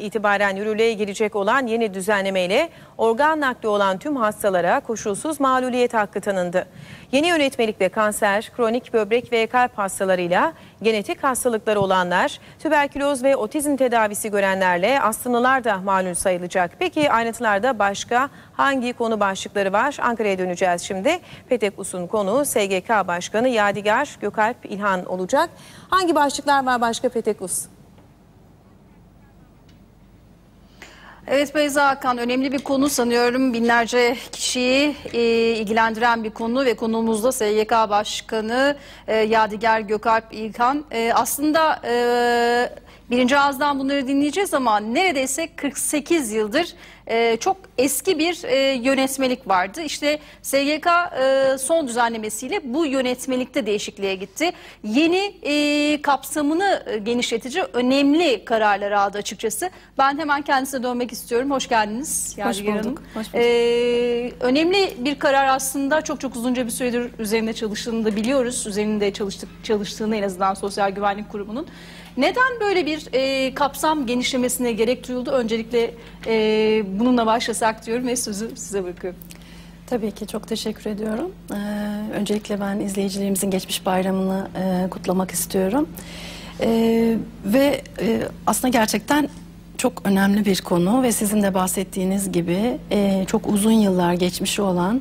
itibaren yürürlüğe girecek olan yeni düzenlemeyle organ nakli olan tüm hastalara koşulsuz mağluliyet hakkı tanındı. Yeni yönetmelikle kanser, kronik böbrek ve kalp hastalarıyla genetik hastalıkları olanlar, tüberküloz ve otizm tedavisi görenlerle astımlılar da malul sayılacak. Peki ayrıntılarda başka hangi konu başlıkları var? Ankara'ya döneceğiz şimdi. Petek Us'un konu SGK Başkanı Yadigar Gökalp İlhan olacak. Hangi başlıklar var başka Petek Evet Beyza Hakan önemli bir konu sanıyorum binlerce kişiyi e, ilgilendiren bir konu ve konuğumuzda SYK Başkanı e, Yadigar Gökalp İlkan. E, aslında e, birinci ağızdan bunları dinleyeceğiz ama neredeyse 48 yıldır e, çok eski bir e, yönetmelik vardı. İşte SGK e, son düzenlemesiyle bu yönetmelikte değişikliğe gitti. Yeni e, kapsamını genişletici önemli kararlar aldı açıkçası. Ben hemen kendisine dönmek istiyorum. Hoş geldiniz. Hoş Hanım. bulduk, hoş bulduk. E, önemli bir karar aslında çok çok uzunca bir süredir üzerinde çalıştığını da biliyoruz. Üzerinde çalıştık, çalıştığını en azından Sosyal Güvenlik Kurumu'nun. Neden böyle bir e, kapsam genişlemesine gerek duyuldu? Öncelikle e, bununla başlasak diyorum ve sözü size bırakıyorum. Tabii ki çok teşekkür ediyorum. Ee, öncelikle ben izleyicilerimizin geçmiş bayramını e, kutlamak istiyorum. Ee, ve e, aslında gerçekten çok önemli bir konu ve sizin de bahsettiğiniz gibi e, çok uzun yıllar geçmişi olan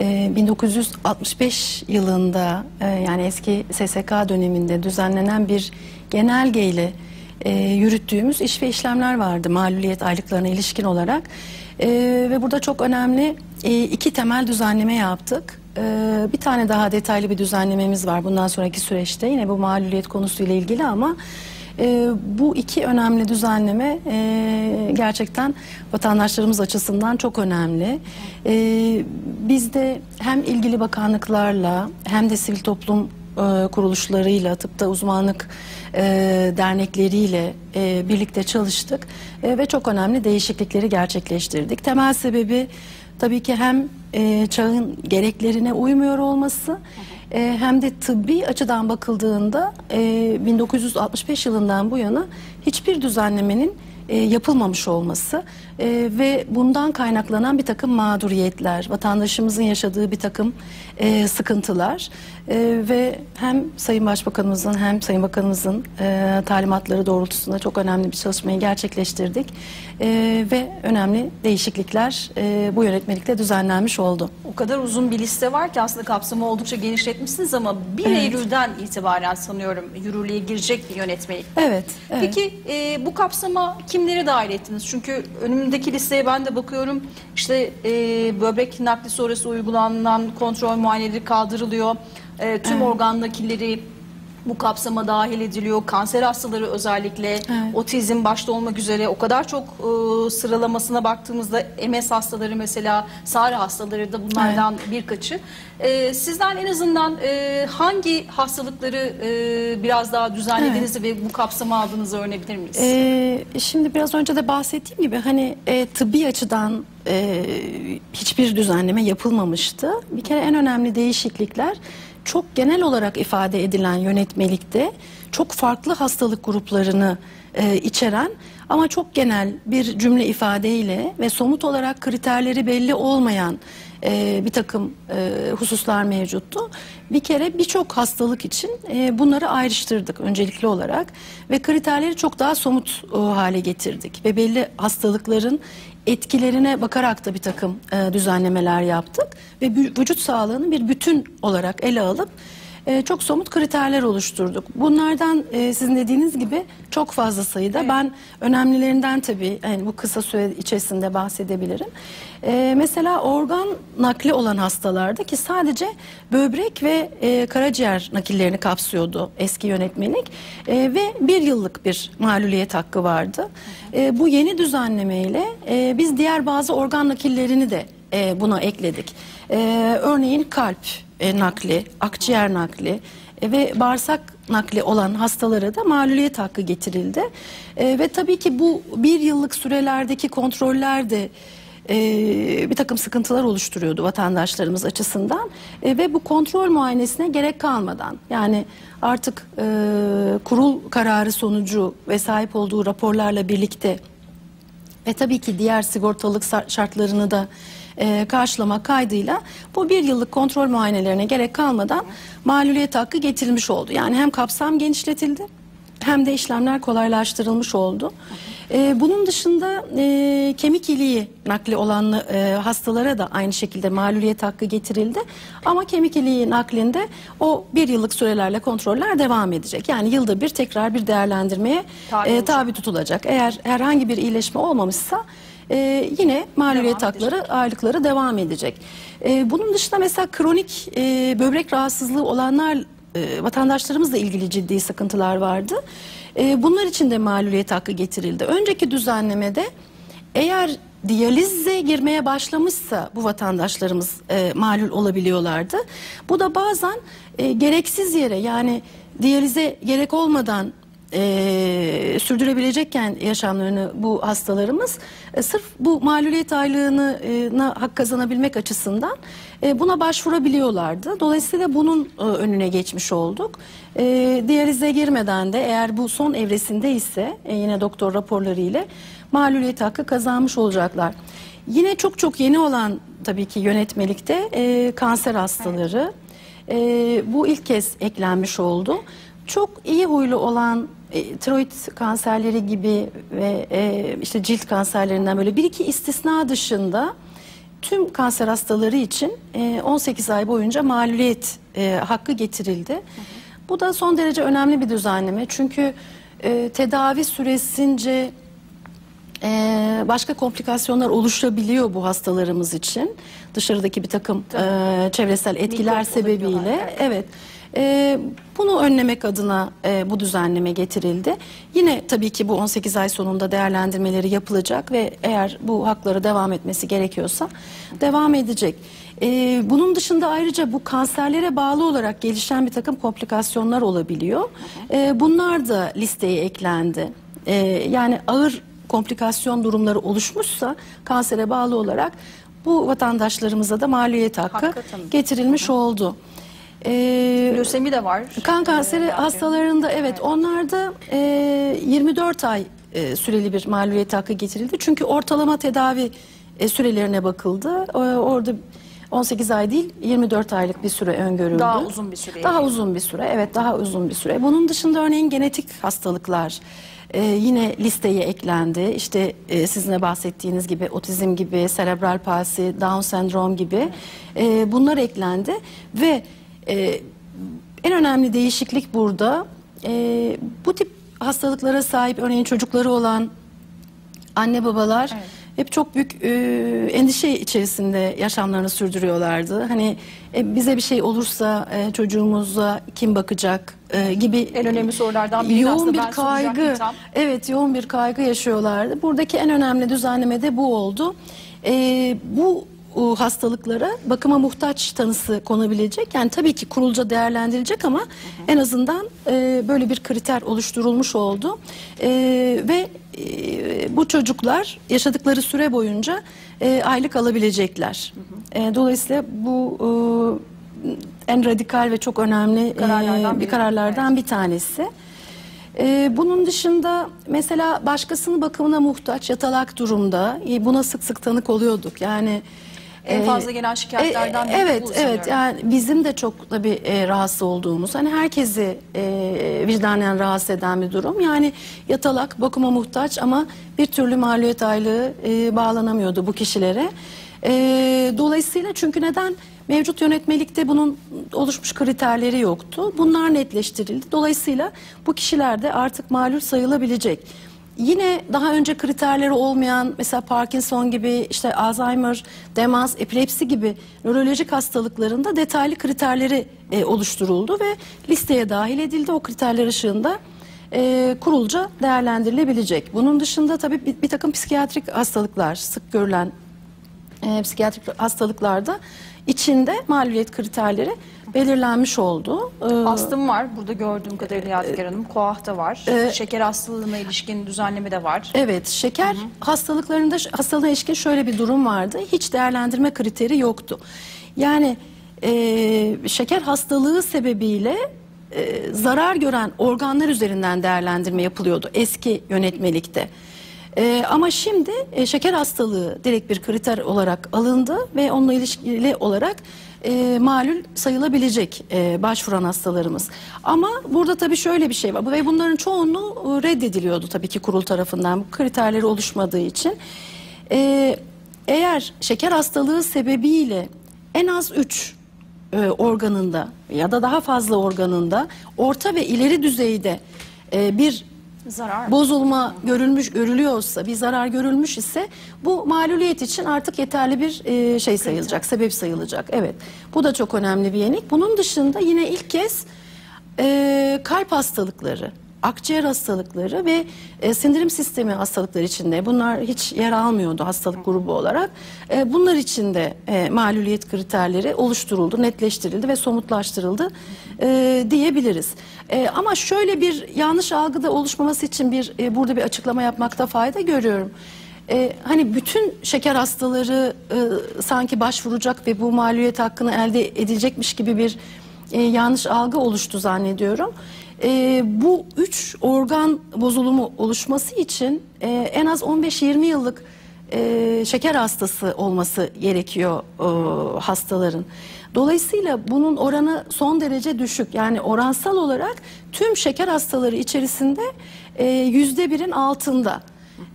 e, 1965 yılında e, yani eski SSK döneminde düzenlenen bir genelgeyle e, yürüttüğümüz iş ve işlemler vardı maluliyet aylıklarına ilişkin olarak. E, ve burada çok önemli e, iki temel düzenleme yaptık. E, bir tane daha detaylı bir düzenlememiz var bundan sonraki süreçte yine bu maluliyet konusuyla ilgili ama e, bu iki önemli düzenleme e, gerçekten vatandaşlarımız açısından çok önemli. E, biz de hem ilgili bakanlıklarla hem de sivil toplum e, kuruluşlarıyla, tıpta uzmanlık e, dernekleriyle e, birlikte çalıştık ve çok önemli değişiklikleri gerçekleştirdik. Temel sebebi tabii ki hem çağın gereklerine uymuyor olması hem de tıbbi açıdan bakıldığında e, 1965 yılından bu yana hiçbir düzenlemenin yapılmamış olması ve bundan kaynaklanan bir takım mağduriyetler, vatandaşımızın yaşadığı bir takım sıkıntılar e, ve hem Sayın Başbakanımızın hem Sayın Bakanımızın e, talimatları doğrultusunda çok önemli bir çalışmayı gerçekleştirdik e, ve önemli değişiklikler e, bu yönetmelikte düzenlenmiş oldu. O kadar uzun bir liste var ki aslında kapsamı oldukça genişletmişsiniz ama 1 Evet. Eylül'den itibaren sanıyorum yürürlüğe girecek bir yönetmelik. Evet, evet. Peki e, bu kapsama kimleri dahil ettiniz? Çünkü önümdeki listeye ben de bakıyorum. İşte e, böbrek nakli sonrası uygulanan kontrol muayeneleri kaldırılıyor. E, tüm organ nakilleri bu kapsama dahil ediliyor. Kanser hastaları özellikle, otizm başta olmak üzere o kadar çok e, sıralamasına baktığımızda MS hastaları mesela, SARA hastaları da bunlardan birkaçı. E, sizden en azından e, hangi hastalıkları e, biraz daha düzenlediğinizi ve bu kapsama aldığınızı öğrenebilir miyiz? Ee, şimdi biraz önce de bahsettiğim gibi hani e, tıbbi açıdan e, hiçbir düzenleme yapılmamıştı. Bir kere en önemli değişiklikler çok genel olarak ifade edilen yönetmelikte çok farklı hastalık gruplarını e, içeren ama çok genel bir cümle ifadeyle ve somut olarak kriterleri belli olmayan e, bir takım e, hususlar mevcuttu. Bir kere birçok hastalık için e, bunları ayrıştırdık öncelikli olarak ve kriterleri çok daha somut e, hale getirdik ve belli hastalıkların etkilerine bakarak da bir takım e, düzenlemeler yaptık ve vü- vücut sağlığını bir bütün olarak ele alıp e, çok somut kriterler oluşturduk. Bunlardan e, sizin dediğiniz gibi çok fazla sayıda. Ben önemlilerinden tabii yani bu kısa süre içerisinde bahsedebilirim. E, mesela organ nakli olan hastalarda ki sadece böbrek ve e, karaciğer nakillerini kapsıyordu eski yönetmelik E, ve bir yıllık bir maluliyet hakkı vardı. E, bu yeni düzenlemeyle e, biz diğer bazı organ nakillerini de e, buna ekledik. E, örneğin kalp e, nakli, akciğer nakli e, ve bağırsak nakli olan hastalara da maluliyet hakkı getirildi. E, ve tabii ki bu bir yıllık sürelerdeki kontroller de e, bir takım sıkıntılar oluşturuyordu vatandaşlarımız açısından E, ve bu kontrol muayenesine gerek kalmadan yani artık e, kurul kararı sonucu ve sahip olduğu raporlarla birlikte ve tabii ki diğer sigortalılık sa- şartlarını da e, karşılamak kaydıyla bu bir yıllık kontrol muayenelerine gerek kalmadan maluliyet hakkı getirilmiş oldu. Yani hem kapsam genişletildi hem de işlemler kolaylaştırılmış oldu. E, bunun dışında e, kemik iliği nakli olan e, hastalara da aynı şekilde maluliyet hakkı getirildi. Ama kemik iliği naklinde o bir yıllık sürelerle kontroller devam edecek. Yani yılda bir tekrar bir değerlendirmeye Tabi e, tabi tutulacak. Eğer herhangi bir iyileşme olmamışsa e, yine maluliyet Devam hakları, aylıkları devam edecek. E, bunun dışında mesela kronik e, böbrek rahatsızlığı olanlar e, vatandaşlarımızla ilgili ciddi sıkıntılar vardı. E, bunlar için de maluliyet hakkı getirildi. Önceki düzenlemede eğer diyalize girmeye başlamışsa bu vatandaşlarımız e, malul olabiliyorlardı. Bu da bazen e, gereksiz yere yani diyalize gerek olmadan e, sürdürebilecekken yaşamlarını bu hastalarımız e, sırf bu maluliyet aylığını e, hak kazanabilmek açısından e, buna başvurabiliyorlardı. Dolayısıyla bunun e, önüne geçmiş olduk. E, diyalize girmeden de eğer bu son evresinde ise e, yine doktor raporları ile maluliyet hakkı kazanmış olacaklar. Yine çok çok yeni olan tabii ki yönetmelikte e, kanser hastaları. E, bu ilk kez eklenmiş oldu. Çok iyi huylu olan e, tiroid kanserleri gibi ve e, işte cilt kanserlerinden böyle bir iki istisna dışında tüm kanser hastaları için e, 18 ay boyunca maluliyet e, hakkı getirildi. Bu da son derece önemli bir düzenleme çünkü e, tedavi süresince ee, başka komplikasyonlar oluşabiliyor bu hastalarımız için. Dışarıdaki bir takım e, çevresel etkiler Mikrop sebebiyle. olabiliyorlar, Evet. Ee, bunu önlemek adına e, bu düzenleme getirildi. Yine tabii ki bu 18 ay sonunda değerlendirmeleri yapılacak ve eğer bu hakları devam etmesi gerekiyorsa devam edecek. Ee, bunun dışında ayrıca bu kanserlere bağlı olarak gelişen bir takım komplikasyonlar olabiliyor. Ee, bunlar da listeye eklendi. Ee, yani ağır komplikasyon durumları oluşmuşsa kansere bağlı olarak bu vatandaşlarımıza da maliyet hakkı, Hakkı getirilmiş oldu. Ee, Lösemi de var. kan kanseri yani. hastalarında evet onlarda e, 24 ay e, süreli bir maliyet hakkı getirildi. Çünkü ortalama tedavi e, sürelerine bakıldı. E, orada 18 ay değil 24 aylık bir süre öngörüldü. Daha uzun bir süre. Daha uzun bir süre evet daha uzun bir süre. Bunun dışında örneğin genetik hastalıklar e, yine listeye eklendi. İşte e, sizin de bahsettiğiniz gibi otizm gibi, serebral palsi, Down sendrom gibi e, bunlar eklendi ve e, en önemli değişiklik burada e, bu tip hastalıklara sahip örneğin çocukları olan anne babalar Evet. hep çok büyük e, endişe içerisinde yaşamlarını sürdürüyorlardı. Hani e, bize bir şey olursa e, çocuğumuza kim bakacak e, gibi En önemli sorulardan biri yoğun bir kaygı. Evet yoğun bir kaygı yaşıyorlardı. Buradaki en önemli düzenleme de bu oldu. E, bu hastalıklara bakıma muhtaç tanısı konabilecek. Yani tabii ki kurulca değerlendirilecek ama en azından e, böyle bir kriter oluşturulmuş oldu. E, ve e, bu çocuklar yaşadıkları süre boyunca e, aylık alabilecekler. E, dolayısıyla bu e, en radikal ve çok önemli e, Kararlardan bir biri. kararlardan bir tanesi. Ee, bunun dışında mesela başkasının bakımına muhtaç yatalak durumda e, buna sık sık tanık oluyorduk. Yani En e, fazla gelen şikayetlerden e, biri evet, bu evet. Yani bizim de çok tabii e, rahatsız olduğumuz, hani herkesi e, vicdanen rahatsız eden bir durum. Yani yatalak, bakıma muhtaç ama bir türlü maliyet aylığı e, bağlanamıyordu bu kişilere. E, dolayısıyla çünkü neden? Mevcut yönetmelikte bunun oluşmuş kriterleri yoktu. Bunlar netleştirildi. Dolayısıyla bu kişiler de artık malul sayılabilecek. Yine daha önce kriterleri olmayan mesela Parkinson gibi işte Alzheimer, demans, epilepsi gibi nörolojik hastalıklarında detaylı kriterleri e, oluşturuldu ve listeye dahil edildi. O kriterler ışığında e, kurulca değerlendirilebilecek. Bunun dışında tabii bir, bir takım psikiyatrik hastalıklar sık görülen e, psikiyatrik hastalıklarda içinde maliyet kriterleri belirlenmiş oldu. E, Astım var. Burada gördüğüm kadarıyla Yadigar Hanım. Koah da var. e, Şeker hastalığına ilişkin düzenleme de var. Evet, şeker hastalıklarında hastalığına ilişkin şöyle bir durum vardı. Hiç değerlendirme kriteri yoktu. Yani e, şeker hastalığı sebebiyle e, zarar gören organlar üzerinden değerlendirme yapılıyordu eski yönetmelikte. E, ama şimdi e, şeker hastalığı direkt bir kriter olarak alındı ve onunla ilişkili olarak e, malul sayılabilecek e, başvuran hastalarımız. Ama burada tabii şöyle bir şey var ve bunların çoğunluğu e, reddediliyordu tabii ki kurul tarafından bu kriterleri oluşmadığı için. E, eğer şeker hastalığı sebebiyle en az 3 organında ya da daha fazla organında orta ve ileri düzeyde e, bir Zarar. bozulma görülmüş görülüyorsa bir zarar görülmüş ise bu maluliyet için artık yeterli bir e, şey sayılacak sebep sayılacak. Evet. Bu da çok önemli bir yenik. Bunun dışında yine ilk kez e, kalp hastalıkları akciğer hastalıkları ve e, sindirim sistemi hastalıkları içinde bunlar hiç yer almıyordu hastalık grubu olarak. E, bunlar içinde e, maluliyet kriterleri oluşturuldu, netleştirildi ve somutlaştırıldı e, diyebiliriz. E, ama şöyle bir yanlış algıda oluşmaması için bir e, burada bir açıklama yapmakta fayda görüyorum. E, hani bütün şeker hastaları e, sanki başvuracak ve bu maliyet hakkını elde edilecekmiş gibi bir e, yanlış algı oluştu zannediyorum. E, bu üç organ bozulumu oluşması için e, en az 15-20 yıllık e, şeker hastası olması gerekiyor e, hastaların. Dolayısıyla bunun oranı son derece düşük. Yani oransal olarak tüm şeker hastaları içerisinde e, yüzde birin altında.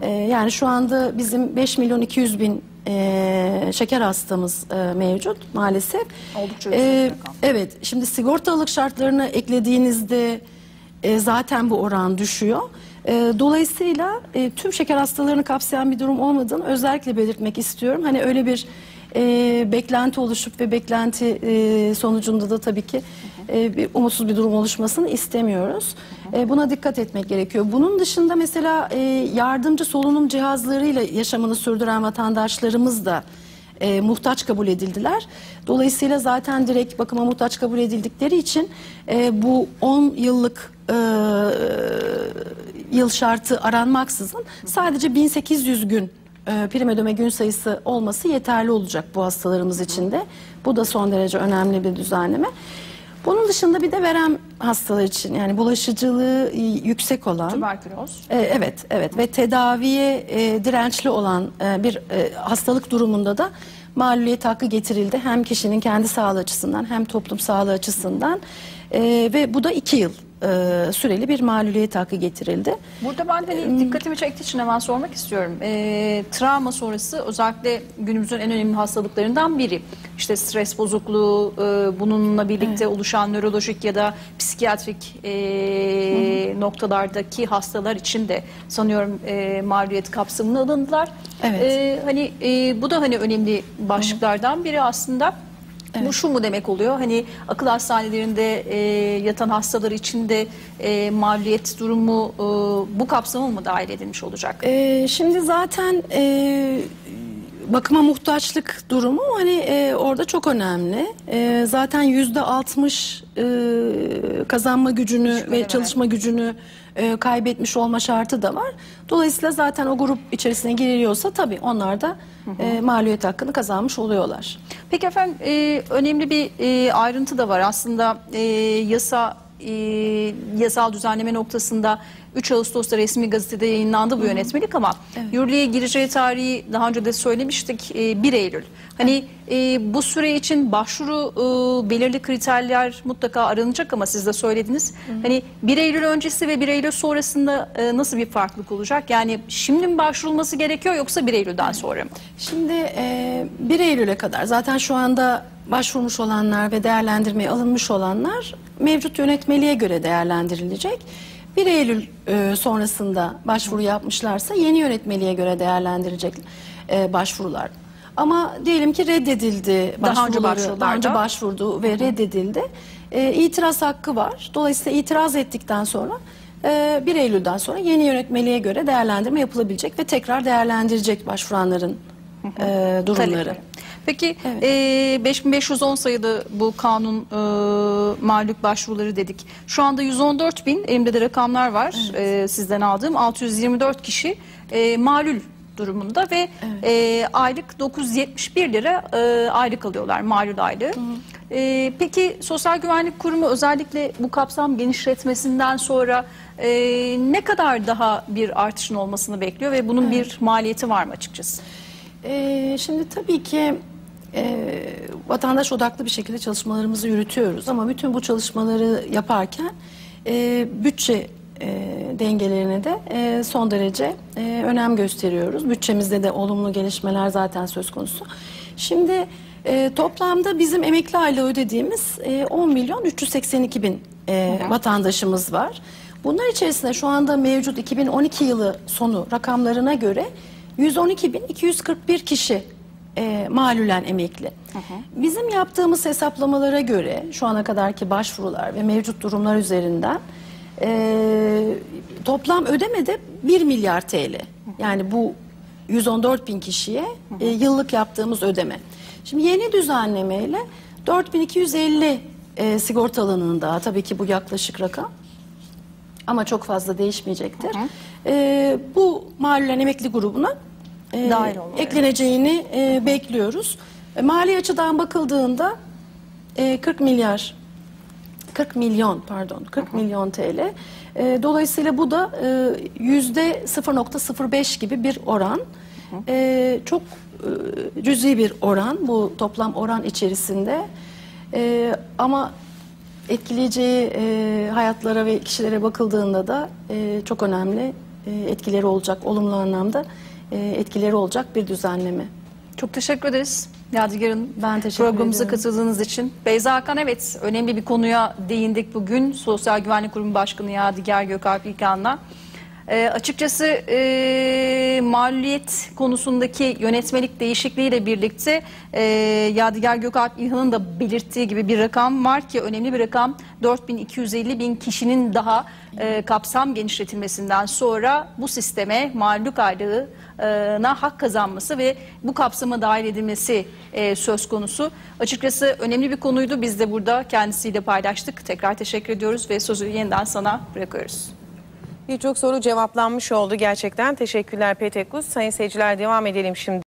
E, yani şu anda bizim 5 milyon 200 bin e, şeker hastamız e, mevcut maalesef. Oldukça rakam. Evet, şimdi sigortalık şartlarını eklediğinizde e, zaten bu oran düşüyor. E, dolayısıyla e, tüm şeker hastalarını kapsayan bir durum olmadığını özellikle belirtmek istiyorum. Hani öyle bir e, beklenti oluşup ve beklenti e, sonucunda da tabii ki e, bir umutsuz bir durum oluşmasını istemiyoruz. E, buna dikkat etmek gerekiyor. Bunun dışında mesela e, yardımcı solunum cihazlarıyla yaşamını sürdüren vatandaşlarımız da e, muhtaç kabul edildiler. Dolayısıyla zaten direkt bakıma muhtaç kabul edildikleri için e, bu 10 yıllık e, yıl şartı aranmaksızın sadece 1800 gün e, prim ödeme gün sayısı olması yeterli olacak bu hastalarımız için de. Bu da son derece önemli bir düzenleme. Bunun dışında bir de verem hastalar için yani bulaşıcılığı yüksek olan Tüberküloz. e, evet, evet ve tedaviye e, dirençli olan e, bir e, hastalık durumunda da maluliyet hakkı getirildi. Hem kişinin kendi sağlığı açısından hem toplum sağlığı açısından E, ve bu da iki yıl e, süreli bir maluliyet hakkı getirildi. Burada ben de hani dikkatimi çektiği için hemen sormak istiyorum. Ee, travma sonrası özellikle günümüzün en önemli hastalıklarından biri. İşte stres bozukluğu, e, bununla birlikte oluşan nörolojik ya da psikiyatrik e, noktalardaki hastalar için de sanıyorum e, maliyet kapsamına alındılar. Evet. E, hani e, bu da hani önemli başlıklardan biri aslında. Bu şu mu demek oluyor? Hani akıl hastanelerinde e, yatan hastalar için de e, maliyet durumu e, bu kapsama mı dahil edilmiş olacak? E, şimdi zaten e, bakıma muhtaçlık durumu hani e, orada çok önemli. E, zaten yüzde altmış e, kazanma gücünü Düşmeli ve çalışma gücünü e, kaybetmiş olma şartı da var. Dolayısıyla zaten o grup içerisine giriliyorsa tabii onlar da e, maliyet hakkını kazanmış oluyorlar. Peki efendim e, önemli bir e, ayrıntı da var aslında e, yasa e, yasal düzenleme noktasında 3 Ağustos'ta resmi gazetede yayınlandı bu yönetmelik ama yürürlüğe gireceği tarihi daha önce de söylemiştik e, 1 Eylül. Hani e, bu süre için başvuru e, belirli kriterler mutlaka aranacak ama siz de söylediniz. Hani 1 Eylül öncesi ve 1 Eylül sonrasında e, nasıl bir farklılık olacak? Yani şimdi mi başvurulması gerekiyor yoksa 1 Eylül'den sonra mı? Şimdi e, 1 Eylül'e kadar zaten şu anda başvurmuş olanlar ve değerlendirmeye alınmış olanlar mevcut yönetmeliğe göre değerlendirilecek. 1 Eylül e, sonrasında başvuru yapmışlarsa yeni yönetmeliğe göre değerlendirecek e, başvurular. Ama diyelim ki reddedildi Daha önce daha önce başvurdu ve reddedildi. E, itiraz hakkı var. Dolayısıyla itiraz ettikten sonra e, 1 Eylül'den sonra yeni yönetmeliğe göre değerlendirme yapılabilecek ve tekrar değerlendirecek başvuranların e, durumları. Talepleri. Peki e, 5510 sayılı bu kanun e, mağlup başvuruları dedik. Şu anda 114 bin elimde de rakamlar var e, sizden aldığım 624 kişi e, malul durumunda ve e, aylık 971 lira e, aylık alıyorlar malul aylığı. Ee, peki Sosyal Güvenlik Kurumu özellikle bu kapsam genişletmesinden sonra e, ne kadar daha bir artışın olmasını bekliyor ve bunun bir maliyeti var mı açıkçası? Ee, şimdi tabii ki e, vatandaş odaklı bir şekilde çalışmalarımızı yürütüyoruz ama bütün bu çalışmaları yaparken e, bütçe e, dengelerine de e, son derece e, önem gösteriyoruz. Bütçemizde de olumlu gelişmeler zaten söz konusu. Şimdi e, toplamda bizim emekli aylığı ödediğimiz e, 10 milyon 382 bin e, vatandaşımız var. Bunlar içerisinde şu anda mevcut 2012 yılı sonu rakamlarına göre 112.241 kişi e, malulen emekli. Bizim yaptığımız hesaplamalara göre şu ana kadarki başvurular ve mevcut durumlar üzerinden e, toplam ödemede 1 milyar TL. Yani bu 114 bin kişiye e, yıllık yaptığımız ödeme. Şimdi yeni düzenlemeyle 4250 e, sigortalının daha tabii ki bu yaklaşık rakam ama çok fazla değişmeyecektir. Ee, bu mahallen emekli grubuna e, Dahil olmalı, ekleneceğini e, bekliyoruz. E, mali açıdan bakıldığında e, 40 milyar 40 milyon pardon 40 milyon TL. E, dolayısıyla bu da e, yüzde 0.05 gibi bir oran. E, çok e, cüzi bir oran bu toplam oran içerisinde. E, ama etkileyeceği e, hayatlara ve kişilere bakıldığında da e, çok önemli e, etkileri olacak, olumlu anlamda etkileri olacak bir düzenleme. Çok teşekkür ederiz Yadigar'ın Ben teşekkür programımıza ediyorum. katıldığınız için. Beyza Hakan evet önemli bir konuya değindik bugün. Sosyal Güvenlik Kurumu Başkanı Yadigar Gökalp İlkan'la. Ee, açıkçası e, maliyet konusundaki yönetmelik değişikliğiyle birlikte e, Yadigar Gökalp İlhan'ın da belirttiği gibi bir rakam var ki önemli bir rakam 4250 bin kişinin daha e, kapsam genişletilmesinden sonra bu sisteme mağlup aylığına hak kazanması ve bu kapsama dahil edilmesi e, söz konusu. Açıkçası önemli bir konuydu. Biz de burada kendisiyle paylaştık. Tekrar teşekkür ediyoruz ve sözü yeniden sana bırakıyoruz. Birçok soru cevaplanmış oldu gerçekten. Teşekkürler Petekus. Sayın seyirciler devam edelim şimdi.